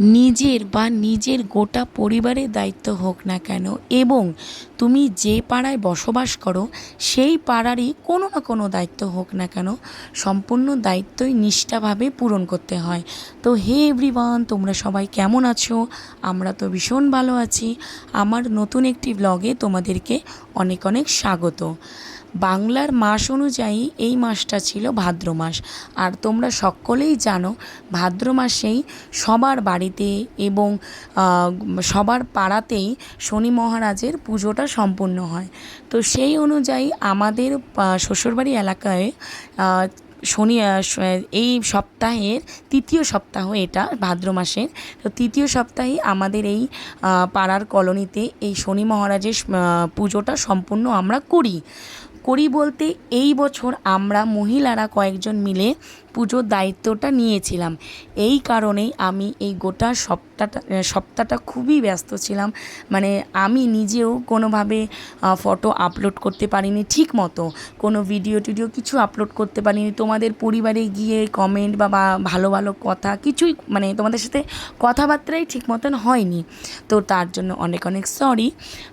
নিজের বা নিজের গোটা পরিবারের দায়িত্ব হোক না কেন, এবং তুমি যে পাড়ায় বসবাস করো, সেই পাড়ারই কোনো না কোনো দায়িত্ব হোক না কেন, সম্পূর্ণ দায়িত্বই নিষ্ঠাভাবে পূরণ করতে হয়। তো হে এভরিওয়ান, তোমরা সবাই কেমন আছো? আমরা তো ভীষণ ভালো আছি। আমার নতুন একটি ব্লগে তোমাদেরকে অনেক অনেক স্বাগত। বাংলার মাস অনুযায়ী এই মাসটা ছিল ভাদ্র মাস। আর তোমরা সকলেই জানো, ভাদ্র মাসেই সবার বাড়িতে এবং সবার পাড়াতেই শনি মহারাজের পুজোটা সম্পূর্ণ হয়। তো সেই অনুযায়ী আমাদের শ্বশুরবাড়ি এলাকায় শনি এই সপ্তাহের তৃতীয় সপ্তাহ এটা ভাদ্র মাসের। তো তৃতীয় সপ্তাহে আমাদের এই পাড়ার কলোনিতে এই শনি মহারাজের পুজোটা সম্পূর্ণ আমরা করি। করি বলতে এই বছর আমরা মহিলারা কয়েকজন মিলে পুজোর দায়িত্বটা নিয়েছিলাম। এই কারণেই আমি এই গোটা সপ্তাহটা সপ্তাহটা খুবই ব্যস্ত ছিলাম। মানে আমি নিজেও কোনোভাবে ফটো আপলোড করতে পারিনি ঠিক মতো। কোনো ভিডিও টিডিও কিছু আপলোড করতে পারিনি। তোমাদের পরিবারে গিয়ে কমেন্ট বা ভালো ভালো কথা কিছুই মানে তোমাদের সাথে কথাবার্তাই ঠিক মতন হয়নি। তো তার জন্য অনেক অনেক সরি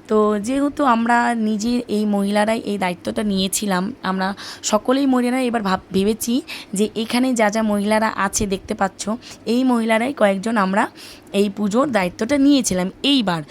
তো যেহেতু আমরা নিজে এই মহিলারাই এই দায়িত্বটা নিয়েছিলাম, আমরা সকলেই মহিলারা এবার ভাব, ভেবেছি যে এখানে যা যা মহিলারা আছে দেখতে পাচ্ছ, এই মহিলারাই কয়েকজন আমরা এই পুজোর দায়িত্বটা নিয়েছিলাম। এইবার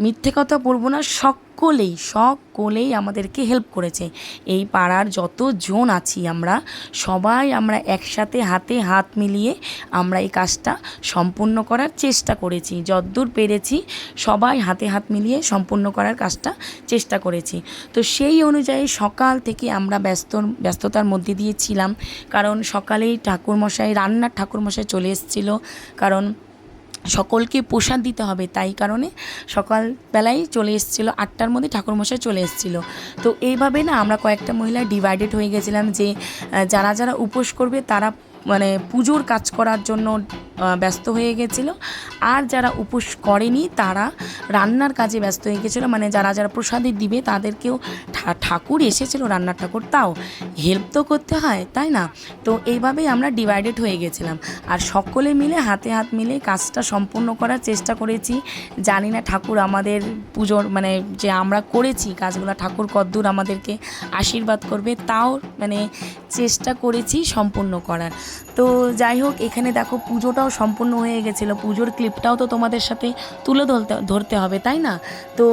মিথ্যে কথা বলব না, সকলেই সকলেই আমাদেরকে হেল্প করেছে। এই পাড়ার যত জন আছি আমরা, সবাই আমরা একসাথে হাতে হাত মিলিয়ে আমরা এই কাজটা সম্পূর্ণ করার চেষ্টা করেছি। যদ্দূর পেরেছি, সবাই হাতে হাত মিলিয়ে সম্পূর্ণ করার কাজটা চেষ্টা করেছি। তো সেই অনুযায়ী সকাল থেকে আমরা ব্যস্ত, ব্যস্ততার মধ্যে দিয়ে ছিলাম। কারণ সকালেই ঠাকুরমশাই, রান্নার ঠাকুরমশাই চলে এসেছিল। কারণ সকলকে প্রসাদ দিতে হবে তাই কারণে সকালবেলায় চলে এসেছিল, আটটার মধ্যে ঠাকুরমশাই চলে এসেছিল। তো এইভাবে না আমরা কয়েকটা মহিলা ডিভাইডেড হয়ে গেছিলাম যে যারা যারা উপোস করবে তারা মানে পুজোর কাজ করার জন্য ব্যস্ত হয়ে গেছিল। আর যারা উপোস করেনি, তারা রান্নার কাজে ব্যস্ত হয়ে গেছিল। মানে যারা যারা প্রসাদে দিবে, তাদেরকেও ঠাকুর এসেছিল রান্নার ঠাকুর। তাও হেল্প তো করতে হয়, তাই না? তো এইভাবেই আমরা ডিভাইডেড হয়ে গেছিলাম। আর সকলে মিলে, হাতে হাত মিলে কাজটা সম্পূর্ণ করার চেষ্টা করেছি। জানি না ঠাকুর আমাদের পুজোর মানে যে আমরা করেছি কাজগুলো, ঠাকুর কদ্দূর আমাদেরকে আশীর্বাদ করবে, তাও মানে চেষ্টা করেছি সম্পূর্ণ করার। তো যাই হোক, এখানে দেখো পুজোটাও সম্পূর্ণ হয়ে গেছিল। পুজোর ক্লিপটাও তো তোমাদের সাথে তুলে ধরতে ধরতে হবে, তাই না? তো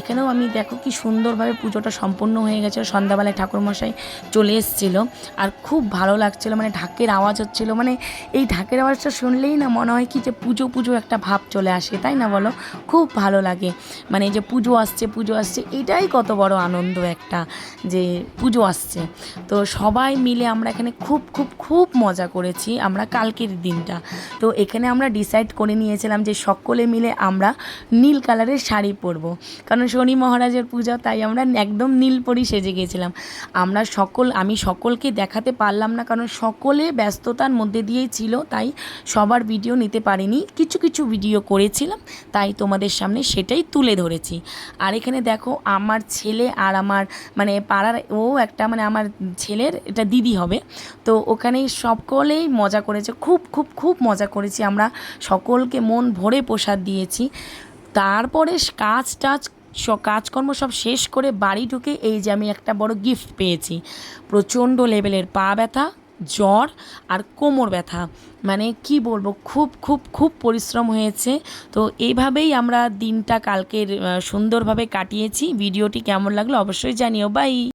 এখানেও আমি দেখো কি সুন্দরভাবে পুজোটা সম্পূর্ণ হয়ে গেছে সন্ধ্যাবেলায় ঠাকুরমশাই চলে এসেছিল। আর খুব ভালো লাগছিল মানে ঢাকের আওয়াজ হচ্ছিল। মানে এই ঢাকের আওয়াজটা শুনলেই না মনে হয় কি যে পুজো পুজো একটা ভাব চলে আসে, তাই না বলো? খুব ভালো লাগে। মানে যে পুজো আসছে পুজো আসছে, এটাই কত বড় আনন্দ একটা যে পুজো আসছে। তো সবাই মিলে আমরা এখানে খুব খুব খুব মজা করেছি আমরা কালকের দিনটা। তো এখানে আমরা ডিসাইড করে নিয়েছিলাম যে সকলে মিলে আমরা নীল কালারের শাড়ি পরবো। কারণ শনি মহারাজের পূজা, তাই আমরা একদম নীল পরি সেজে গিয়েছিলাম আমরা সকল, আমি সকলকে দেখাতে পারলাম না, কারণ সকলে ব্যস্ততার মধ্যে দিয়েই ছিল, তাই সবার ভিডিও নিতে পারিনি। কিছু কিছু ভিডিও করেছিলাম, তাই তোমাদের সামনে সেটাই তুলে ধরেছি। আর এখানে দেখো, আমার ছেলে আর আমার মানে পাড়ার ও একটা মানে আমার ছেলের, এটা দিদি হবে। তো ওখানেই সকলেই মজা করেছে, খুব খুব খুব মজা করেছি আমরা। সকলকে মন ভরে প্রসাদ দিয়েছি। তারপরে কাজ টাজ কাজকর্ম সব শেষ করে বাড়ি ঢুকে এই যে আমি একটা বড় গিফট পেয়েছি। প্রচণ্ড লেভেলের পা ব্যথা, জ্বর আর কোমর ব্যথা। মানে কি বলব, খুব খুব খুব পরিশ্রম হয়েছে। তো এইভাবেই আমরা দিনটা কালকের সুন্দরভাবে কাটিয়েছি। ভিডিওটি কেমন লাগল অবশ্যই জানিও। বাই